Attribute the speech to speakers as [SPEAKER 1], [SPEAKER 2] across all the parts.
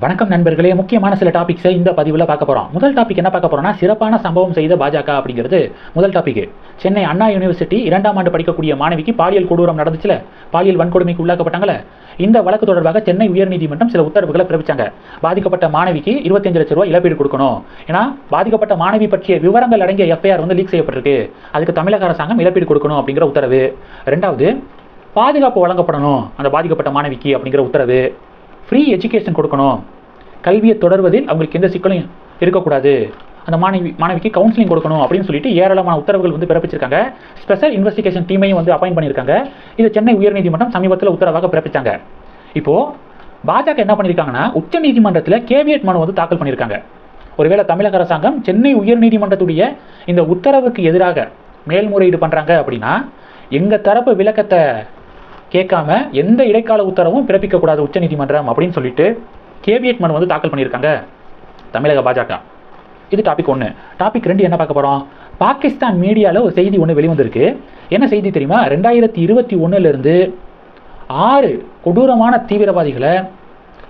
[SPEAKER 1] வணக்கம் நண்பர்களே முக்கியமான சில டாபிக்ஸை இந்த பதிவில் பார்க்க போகிறோம் முதல் டாபிக் என்ன பார்க்க போகிறோம்னா சிறப்பான சம்பவம் செய்த பாஜக அப்படிங்கிறது முதல் டாபிக் சென்னை அண்ணா யூனிவர்சிட்டி இரண்டாம் ஆண்டு படிக்கக்கூடிய மாணவிக்கு பாலியல் கொடூரம் நடந்துச்சுல? பாலியல் வன்கொடுமைக்கு உள்ளாக்கப்பட்டாங்களே இந்த வழக்கு தொடர்பாக சென்னை உயர்நீதிமன்றம் சில உத்தரவுகளை பிறப்பிச்சாங்க. பாதிக்கப்பட்ட மாணவிக்கு இருபத்தஞ்சு லட்ச ரூபாய் இழப்பீடு கொடுக்கணும். ஏன்னா பாதிக்கப்பட்ட மாணவி பற்றிய விவரங்கள் அடங்கிய எஃப்ஐஆர் வந்து லீக் செய்யப்பட்டிருக்கு. அதுக்கு தமிழக அரசாங்கம் இழப்பீடு கொடுக்கணும் அப்படிங்கிற உத்தரவு. ரெண்டாவது பாதுகாப்பு வழங்கப்படணும் அந்த பாதிக்கப்பட்ட மாணவிக்கு அப்படிங்கிற உத்தரவு. ஃப்ரீ எஜுகேஷன் கொடுக்கணும். கல்வியை தொடர்வதில் அவங்களுக்கு எந்த சிக்கலும் இருக்கக்கூடாது. அந்த மாணவி மாணவிக்கு கவுன்சிலிங் கொடுக்கணும் அப்படின்னு சொல்லிட்டு ஏராளமான உத்தரவுகள் வந்து பிறப்பிச்சிருக்காங்க. ஸ்பெஷல் இன்வெஸ்டிகேஷன் டீமையும் வந்து அப்பாயின் பண்ணியிருக்காங்க. இது சென்னை உயர்நீதிமன்றம் சமீபத்தில் உத்தரவாக பிறப்பிச்சாங்க. இப்போது பாஜக என்ன பண்ணியிருக்காங்கன்னா உச்ச நீதிமன்றத்தில் கேவியட் மனு வந்து தாக்கல் பண்ணியிருக்காங்க. ஒருவேளை தமிழக அரசாங்கம் சென்னை உயர்நீதிமன்றத்துடைய இந்த உத்தரவுக்கு எதிராக மேல்முறையீடு பண்ணுறாங்க அப்படின்னா எங்கள் தரப்பு விளக்கத்தை கேட்காம எந்த இடைக்கால உத்தரவும் பிறப்பிக்கக்கூடாது உச்சநீதிமன்றம் அப்படின்னு சொல்லிட்டு கேவியட் மனு வந்து தாக்கல் பண்ணியிருக்காங்க தமிழக பாஜக. இது டாபிக் ஒன்று டாபிக் ரெண்டு என்ன பார்க்க போகிறோம் பாகிஸ்தான் மீடியாவில் ஒரு செய்தி ஒன்று வெளிவந்திருக்கு. என்ன செய்தி தெரியுமா? ரெண்டாயிரத்தி இருபத்தி ஒன்றுலேருந்து ஆறு கொடூரமான தீவிரவாதிகளை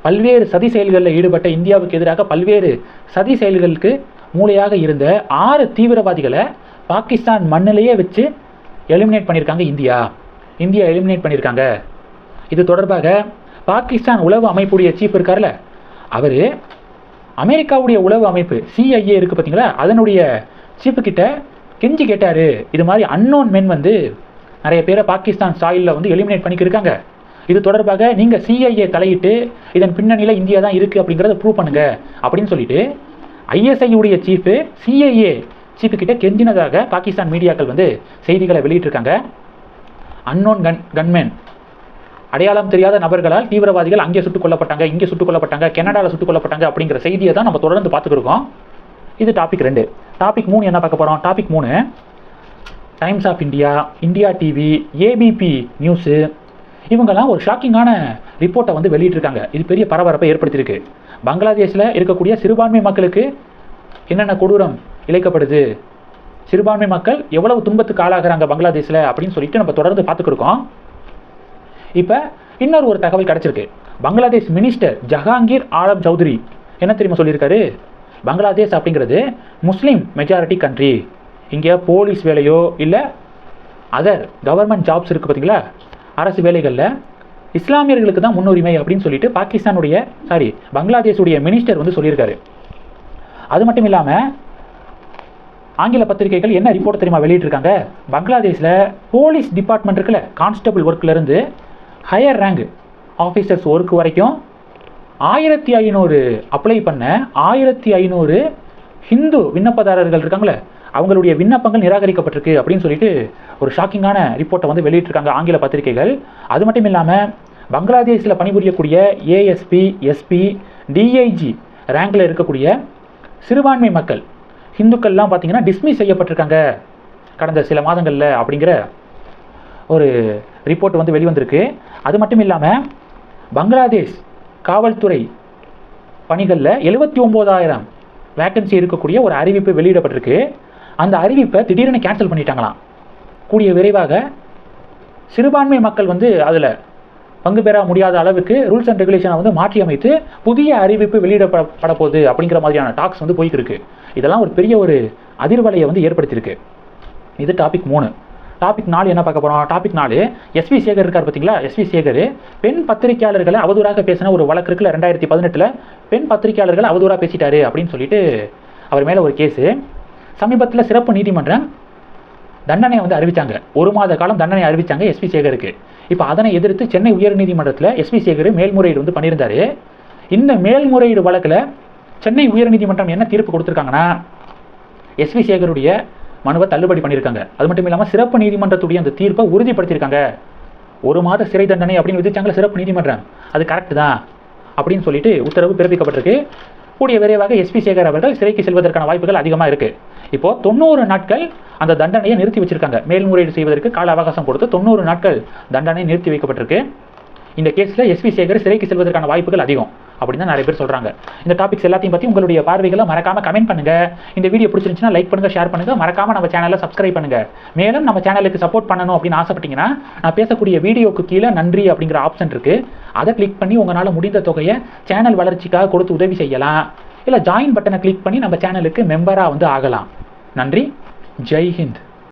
[SPEAKER 1] பல்வேறு சதி செயல்களில் ஈடுபட்ட இந்தியாவுக்கு எதிராக பல்வேறு சதி செயல்களுக்கு மூளையாக இருந்த ஆறு தீவிரவாதிகளை பாகிஸ்தான் மண்ணிலேயே வச்சு எலிமினேட் பண்ணியிருக்காங்க இந்தியா. இந்தியா எலிமினேட் பண்ணியிருக்காங்க. இது தொடர்பாக பாகிஸ்தான் உளவு அமைப்புடைய சீஃப் இருக்கார்ல அவர் அமெரிக்காவுடைய உளவு அமைப்பு சிஐஏ இருக்குது பார்த்தீங்களா அதனுடைய சீஃபு கிட்ட கெஞ்சி கேட்டார். இது மாதிரி அன்னோன் மென் வந்து நிறைய பேரை பாகிஸ்தான் சாயிலில் வந்து எலிமினேட் பண்ணிக்கிருக்காங்க இது தொடர்பாக நீங்கள் சிஐஏ தலையிட்டு இதன் பின்னணியில் இந்தியா தான் இருக்குது அப்படிங்கிறத ப்ரூவ் பண்ணுங்க அப்படின்னு சொல்லிட்டு ஐஎஸ்ஐ உடைய சீஃபு சிஐஏ சீஃபு கிட்ட கெஞ்சினதாக பாகிஸ்தான் மீடியாக்கள் வந்து செய்திகளை வெளியிட்டிருக்காங்க. அன்னோன் கன் கன்மேன் அடையாளம் தெரியாத நபர்களால் தீவிரவாதிகள் அங்கே சுட்டுக் கொல்லப்பட்டாங்க இங்கே சுட்டுக் கொல்லப்பட்டாங்க கனடாவில் சுட்டுக் கொல்லப்பட்டாங்க அப்படிங்கிற செய்தியை தான் நம்ம தொடர்ந்து பார்த்துக்கிருக்கோம். இது டாபிக் ரெண்டு. டாபிக் மூணு என்ன பார்க்க போகிறோம் டாபிக் மூணு times of India India TV ABP news இவங்கெல்லாம் ஒரு ஷாக்கிங்கான ரிப்போர்ட்டை வந்து வெளியிட்டிருக்காங்க. இது பெரிய பரபரப்பை ஏற்படுத்தியிருக்கு. பங்களாதேஷில் இருக்கக்கூடிய சிறுபான்மை மக்களுக்கு என்னென்ன கொடூரம் இழைக்கப்படுது? சிறுபான்மை மக்கள் எவ்வளவு துன்பத்துக்கு ஆளாகிறாங்க பங்களாதேஷில் அப்படின்னு சொல்லிட்டு நம்ம தொடர்ந்து பார்த்துக்கிருக்கோம் இப்போ இன்னொரு ஒரு தகவல் கிடச்சிருக்கு. பங்களாதேஷ் மினிஸ்டர் ஜஹாங்கீர் ஆலம் சௌத்ரி என்ன தெரியுமா சொல்லியிருக்காரு? பங்களாதேஷ் அப்படிங்கிறது முஸ்லீம் மெஜாரிட்டி கண்ட்ரி இங்கே போலீஸ் வேலையோ இல்லை அதர் கவர்மெண்ட் ஜாப்ஸ் இருக்குது பார்த்தீங்களா அரசு வேலைகளில் இஸ்லாமியர்களுக்கு தான் முன்னுரிமை அப்படின்னு சொல்லிட்டு பாகிஸ்தானுடைய சாரி பங்களாதேஷுடைய மினிஸ்டர் வந்து சொல்லியிருக்காரு. அது மட்டும் இல்லாமல் ஆங்கில பத்திரிகைகள் என்ன ரிப்போர்ட் தெரியுமா வெளியிட்டிருக்காங்க? பங்களாதேஷில் போலீஸ் டிபார்ட்மெண்ட் இருக்குல்ல கான்ஸ்டபிள் ஒர்க்லேருந்து ஹையர் ரேங்க் ஆஃபீஸர்ஸ் ஒர்க் வரைக்கும் ஆயிரத்தி ஐநூறு அப்ளை பண்ண ஆயிரத்தி ஐநூறு ஹிந்து விண்ணப்பதாரர்கள் இருக்காங்களே அவங்களுடைய விண்ணப்பங்கள் நிராகரிக்கப்பட்டிருக்கு அப்படின்னு சொல்லிட்டு ஒரு ஷாக்கிங்கான ரிப்போர்ட்டை வந்து வெளியிட்டிருக்காங்க ஆங்கில பத்திரிகைகள். அது மட்டும் இல்லாமல் பங்களாதேஷில் பணிபுரியக்கூடிய ஏஎஸ்பி எஸ்பி டிஐஜி ரேங்கில் இருக்கக்கூடிய சிறுபான்மை மக்கள் ஹிந்துக்கள்லாம் பார்த்தீங்கன்னா டிஸ்மிஸ் செய்யப்பட்டிருக்காங்க கடந்த சில மாதங்களில் அப்படிங்கிற ஒரு ரிப்போர்ட் வந்து வெளிவந்திருக்கு. அது மட்டும் இல்லாமல் பங்களாதேஷ் காவல்துறை பணிகளில் எழுபத்தி ஒம்போதாயிரம் வேக்கன்சி இருக்கக்கூடிய ஒரு அறிவிப்பு வெளியிடப்பட்டிருக்கு. அந்த அறிவிப்பை திடீர்னு கேன்சல் பண்ணிட்டாங்களாம். கூடிய விரைவாக சிறுபான்மை மக்கள் வந்து அதில் பங்கு பெற முடியாத அளவுக்கு ரூல்ஸ் அண்ட் ரெகுலேஷனை வந்து மாற்றி அமைத்து புதிய அறிவிப்பு வெளியிடப்பட போகுது அப்படிங்கிற மாதிரியான டாக்ஸ் வந்து போய்க்கிருக்கு. இதெல்லாம் ஒரு பெரிய ஒரு அதிர்வலையை வந்து ஏற்படுத்தியிருக்கு. இது டாபிக் மூணு. டாபிக் நாலு என்ன பார்க்க போகிறோம் டாபிக் நாலு எஸ்வி சேகர் இருக்கார் பார்த்தீங்களா? எஸ்வி சேகர் பெண் பத்திரிகையாளர்களை அவதூறாக பேசின ஒரு வழக்கு இருக்குல்ல ரெண்டாயிரத்தி பதினெட்டில். பெண் பத்திரிகையாளர்களை அவதூறாக பேசிட்டாரு அப்படின்னு சொல்லிட்டு அவர் மேலே ஒரு கேஸு சமீபத்தில் சிறப்பு நீதிமன்றம் தண்டனை வந்து அறிவித்தாங்க ஒரு மாத காலம் தண்டனை அறிவித்தாங்க எஸ்வி சேகருக்கு. இப்போ அதனை எதிர்த்து சென்னை உயர்நீதிமன்றத்தில் எஸ்வி சேகர் மேல்முறையீடு வந்து பண்ணியிருந்தாரு. இந்த மேல்முறையீடு வழக்கில் சென்னை உயர்நீதிமன்றம் என்ன தீர்ப்பு கொடுத்துருக்காங்கன்னா எஸ்வி சேகருடைய மனுவை தள்ளுபடி பண்ணியிருக்காங்க. அது மட்டும் இல்லாமல் சிறப்பு நீதிமன்றத்துடைய அந்த தீர்ப்பை உறுதிப்படுத்தியிருக்காங்க. ஒரு மாத சிறை தண்டனை அப்படின்னு விதிச்சாங்களே சிறப்பு நீதிமன்றம். அது கரெக்ட் தான் அப்படின்னு சொல்லிட்டு உத்தரவு பிறப்பிக்கப்பட்டிருக்கு. கூடிய விரைவாக எஸ்பி சேகர் அவர்கள் சிறைக்கு செல்வதற்கான வாய்ப்புகள் அதிகமாக இருக்கு. இப்போ தொண்ணூறு நாட்கள் அந்த தண்டனையை நிறுத்தி வச்சிருக்காங்க. மேல்முறையீடு செய்வதற்கு கால அவகாசம் கொடுத்து தொண்ணூறு நாட்கள் தண்டனை நிறுத்தி வைக்கப்பட்டிருக்கு. இந்த கேஸில் எஸ்வி சேகர் சிறைக்கு செல்வதற்கான வாய்ப்புகள் அதிகம் அப்படின்னு தான் நிறைய பேர் சொல்கிறாங்க இந்த டாபிக்ஸ் எல்லாத்தையும் பற்றி உங்களுடைய பார்வைகளை மறக்காமல் கமெண்ட் பண்ணுங்கள் இந்த வீடியோ பிடிச்சிருந்துச்சுன்னா லைக் பண்ணுங்கள் ஷேர் பண்ணுங்கள் மறக்காமல் நம்ம சேனலை சப்ஸ்கிரைப் பண்ணுங்கள் மேலும் நம்ம சேனலுக்கு சப்போர்ட் பண்ணணும் அப்படின்னு ஆசைப்பட்டீங்கன்னா நான் பேசக்கூடிய வீடியோக்கு கீழே நன்றி அப்படிங்கிற ஆப்ஷன் இருக்குது அதை கிளிக் பண்ணி உங்களால் முடிந்த தொகையை சேனல் வளர்ச்சிக்காக கொடுத்து உதவி செய்யலாம். இல்லை ஜாயின் பட்டனை கிளிக் பண்ணி நம்ம சேனலுக்கு மெம்பராக வந்து ஆகலாம். நன்றி. ஜெய் ஹிந்த்.